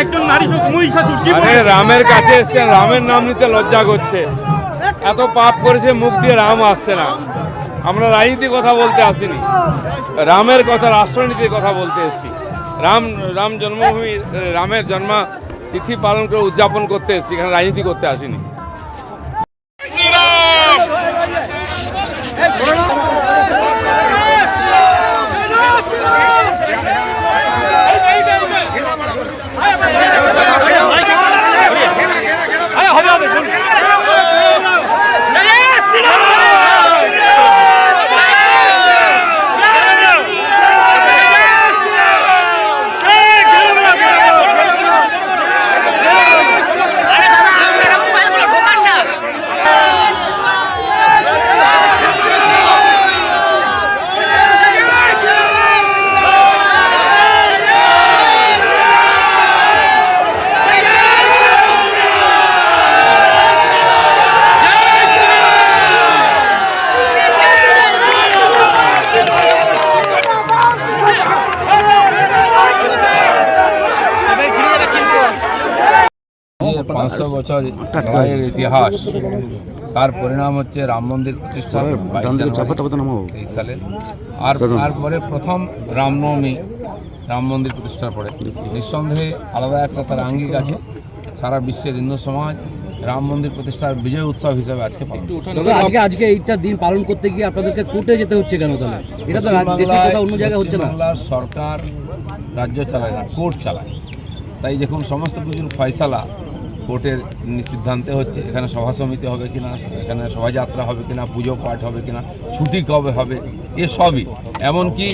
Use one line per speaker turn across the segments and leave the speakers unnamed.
একজন নারী মহিষাসুর কি
রামের কাছে এসছেন রামের নাম নিতে লজ্জা করছে। এত পাপ করেছে মুখ দিয়ে রাম আসছে না। আমরা রাজনীতি কথা বলতে আসিনি। রামের কথা রাষ্ট্রনীতির কথা বলতে এসেছি। রাম রাম জন্মভূমি রামের জন্মা তিথি পালন করে উদযাপন করতে এসেছি এখানে রাজনীতি করতে আসিনি। পাঁচশো বছর লড়াইয়ের ইতিহাস। তার পরিণাম হচ্ছে রাম মন্দির প্রতিষ্ঠা তেইশ সালে। আর তারপরে প্রথম রামনবমী রাম মন্দির প্রতিষ্ঠার পরে নিঃসন্দেহে আলাদা একটা তার আঙ্গিক আছে। সারা বিশ্বের হিন্দু সমাজ রাম মন্দির প্রতিষ্ঠার বিজয় উৎসব হিসেবে আজকে
আজকে আজকে এইটা দিন পালন করতে গিয়ে আপনাদেরকে কোর্টে যেতে হচ্ছে কেন তাহলে? এটা তো অন্য জায়গায় হচ্ছে না।
সরকার রাজ্য চালায় না কোর্ট চালায়। তাই যখন সমস্ত কিছুর ফয়সালা কোর্টের সিদ্ধান্তে হচ্ছে এখানে সভা সমিতি হবে কিনা এখানে শোভাযাত্রা হবে কিনা পুজো পাঠ হবে কিনা ছুটি কবে হবে এসবই এমনকি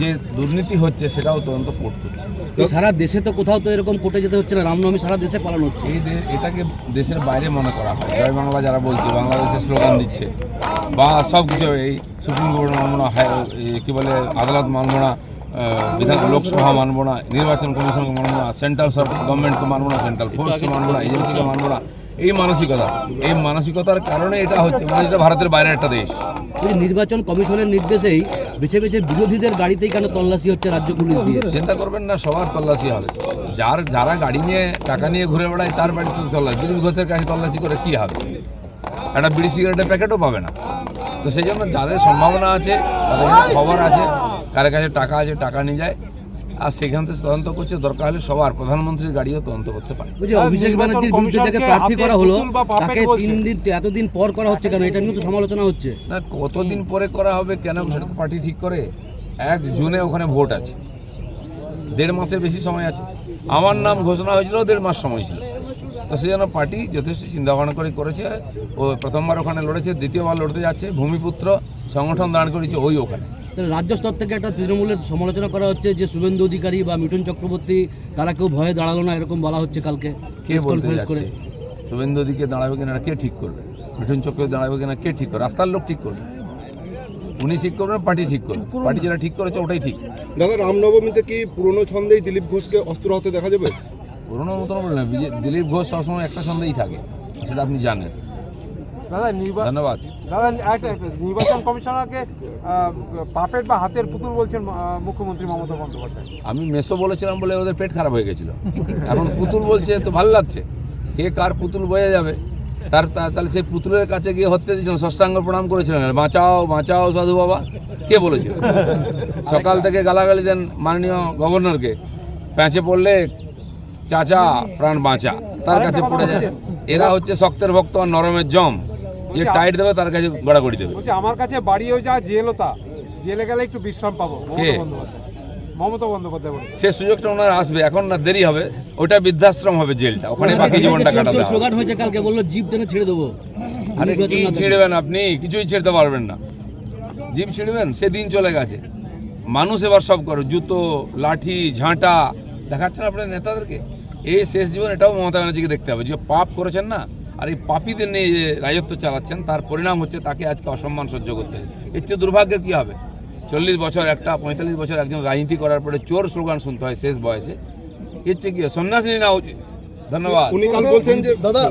যে দুর্নীতি হচ্ছে সেটাও তদন্ত কোর্ট করছে।
সারা দেশে তো কোথাও তো এরকম কোর্টে যেতে হচ্ছে না রামনবমী সারা দেশে পালন হচ্ছে।
এই এটাকে দেশের বাইরে মনে করা হয়। জয় বাংলা যারা বলছে বাংলাদেশে স্লোগান দিচ্ছে বা সব কিছু এই সুপ্রিম কোর্ট মানব না হাই কী বলে আদালত মানব না আহ, বিধান লোকসভা মানব না নির্বাচন কমিশনকে মানব না সেন্ট্রাল গভর্নমেন্টকে মানব না সেন্ট্রাল ফোর্সকে মানব না এজেন্সিকে মানব না এই মানসিকতা। এই মানসিকতার কারণে এটা হচ্ছে মানে এটা ভারতের বাইরের একটা দেশ।
এই নির্বাচন কমিশনের নির্দেশেই বেছে বেছে বিরোধীদের গাড়িতেই কেন তল্লাশি হচ্ছে রাজ্য পুলিশ দিয়ে?
চিন্তা করবেন না সবার তল্লাশি হবে। যার যারা গাড়ি নিয়ে টাকা নিয়ে ঘুরে বেড়ায় তার বাড়িতে তল্লাশি। দিলীপ ঘোষের কাছে তল্লাশি করে কি হবে? একটা বিড়ি সিগারেটের প্যাকেটও পাবে না। তো সেই জন্য যাদের সম্ভাবনা আছে তাদের খবর আছে কার কাছে টাকা আছে টাকা নিয়ে যায়। আর সেখান থেকে তদন্ত করছে দরকার হলে সবার প্রধানমন্ত্রীর গাড়িও তদন্ত করতে পারে।
অভিষেক ব্যানার্জির বিরুদ্ধে যাকে প্রার্থী করা হলো তাকে তিন দিন এতদিন পর করা হচ্ছে কেন? এটা নিয়ে তো সমালোচনা হচ্ছে।
না কতদিন পরে করা হবে কেন সেটা তো পার্টি ঠিক করে? এক জুনে ওখানে ভোট আছে। দেড় মাসের বেশি সময় আছে। আমার নাম ঘোষণা হয়েছিল দেড় মাস সময় ছিল। তো সেই জন্য পার্টি যথেষ্ট চিন্তা ভাবনা করে করেছে ও প্রথমবার ওখানে লড়েছে দ্বিতীয়বার লড়তে যাচ্ছে ভূমিপুত্র সংগঠন দাঁড় করেছে ওই ওখানে।
তাহলে রাজ্য স্তর থেকে একটা তৃণমূলের সমালোচনা করা হচ্ছে যে শুভেন্দু অধিকারী বা মিঠুন চক্রবর্তী তারা কেউ ভয়ে দাঁড়াল না এরকম বলা হচ্ছে কালকে
কে
কনফারেন্স করে।
শুভেন্দু দিকে দাঁড়াবে কিনা কে ঠিক করবে? মিঠুন চক্রে দাঁড়াবে কিনা কে ঠিক করবে? রাস্তার লোক ঠিক করবে। উনি ঠিক করবেন পার্টি ঠিক করবে। পার্টি যেটা ঠিক করেছে ওটাই ঠিক।
দাদা রামনবমীতে কি পুরনো ছন্দেই দিলীপ ঘোষকে অস্ত্র হতে দেখা যাবে?
পুরোনো মতন বলে না বিজে- দিলীপ ঘোষ সবসময় একটা ছন্দেই থাকে সেটা আপনি জানেন।
দাদা নির্বাচন
ধন্যবাদ।
দাদা নির্বাচন কমিশনারকে পাপেট বা হাতের পুতুল বলছেন মুখ্যমন্ত্রী মমতা বন্দ্যোপাধ্যায়।
আমি মেসো বলেছিলাম বলে ওদের পেট খারাপ হয়ে গেছিল। এখন পুতুল বলছে তো ভালো লাগছে। কে কার পুতুল বয়ে যাবে? তার তাহলে সেই পুতুলের কাছে গিয়ে হত্যা দিয়েছিলেন ষষ্ঠাঙ্গ প্রণাম করেছিলেন। বাঁচাও বাঁচাও সাধু বাবা। কে বলেছিল? সকাল থেকে গালাগালি দেন মাননীয় গভর্নরকে। প্যাঁচে পড়লে চাচা প্রাণ বাঁচা। তার কাছে পড়ে যায় এরা হচ্ছে শক্তের ভক্ত আর নরমের জম। যে টাইট দেবে তার কাছে গড়াগড়ি দেবে।
বলছে আমার কাছে বাড়িও যা জেলও তা জেলে গেলে একটু বিশ্রাম পাবো? মমতা বন্দ্যোপাধ্যায়। মমতা বন্দ্যোপাধ্যায়
সে সুযোগটা ওনার আসবে এখন না দেরি হবে ওটা বৃদ্ধাশ্রম হবে জেলটা ওখানে বাকি জীবনটা কাটাতে হবে।
স্লোগান হয়েছে কালকে বলল জিপ টেনে ছেড়ে দেবো।
আরে কি ছিঁড়বেন আপনি? কিছুই ছিঁড়তে পারবেন না। জিপ ছিঁড়বেন সে দিন চলে গেছে। মানুষ এবার সব করে জুতো লাঠি ঝাঁটা দেখাচ্ছেন আপনার নেতাদেরকে? এই শেষ জীবন এটাও মমতা ব্যানার্জিকে দেখতে হবে। যে পাপ করেছেন না আর এই পাপিদের নিয়ে যে রাজত্ব চালাচ্ছেন তার পরিণাম হচ্ছে তাকে আজকে অসম্মান সহ্য করতে হয়। এর চেয়ে দুর্ভাগ্যের কী হবে? চল্লিশ বছর একটা পঁয়তাল্লিশ বছর একজন রাজনীতি করার পরে চোর স্লোগান শুনতে হয় শেষ বয়সে। এর চেয়ে কি সন্ন্যাসিনী সন্ন্যাসী না উচিত? ধন্যবাদ।
উনি কাল বলছেন যে দাদা